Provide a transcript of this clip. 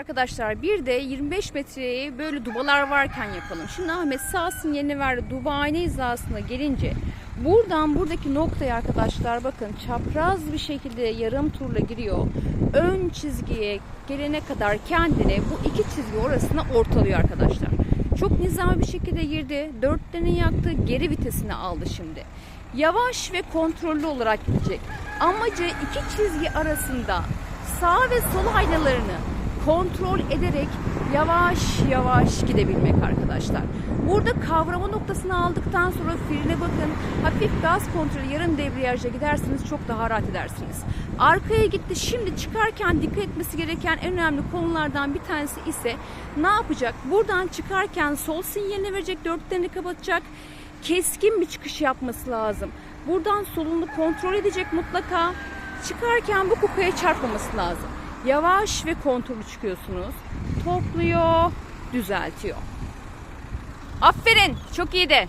Arkadaşlar bir de 25 metreyi böyle dubalar varken yapalım. Şimdi Ahmet sağ sinyalini verdi. Duba ayna hizasına gelince buradan buradaki noktaya arkadaşlar bakın çapraz bir şekilde yarım turla giriyor. Ön çizgiye gelene kadar kendini bu iki çizgi orasına ortalıyor arkadaşlar. Çok nizami bir şekilde girdi. Dörtlerini yaktı. Geri vitesini aldı şimdi. Yavaş ve kontrollü olarak gidecek. Amacı iki çizgi arasında sağ ve sol aynalarını kontrol ederek yavaş yavaş gidebilmek arkadaşlar. Burada kavrama noktasını aldıktan sonra frene bakın. Hafif gaz kontrolü yarım debriyajla giderseniz çok daha rahat edersiniz. Arkaya gitti. Şimdi çıkarken dikkat etmesi gereken en önemli konulardan bir tanesi ise ne yapacak? Buradan çıkarken sol sinyalini verecek, dörtlerini kapatacak. Keskin bir çıkış yapması lazım. Buradan solunu kontrol edecek mutlaka. Çıkarken bu kukaya çarpmaması lazım. Yavaş ve kontrollü çıkıyorsunuz. Topluyor, düzeltiyor. Aferin, çok iyi de.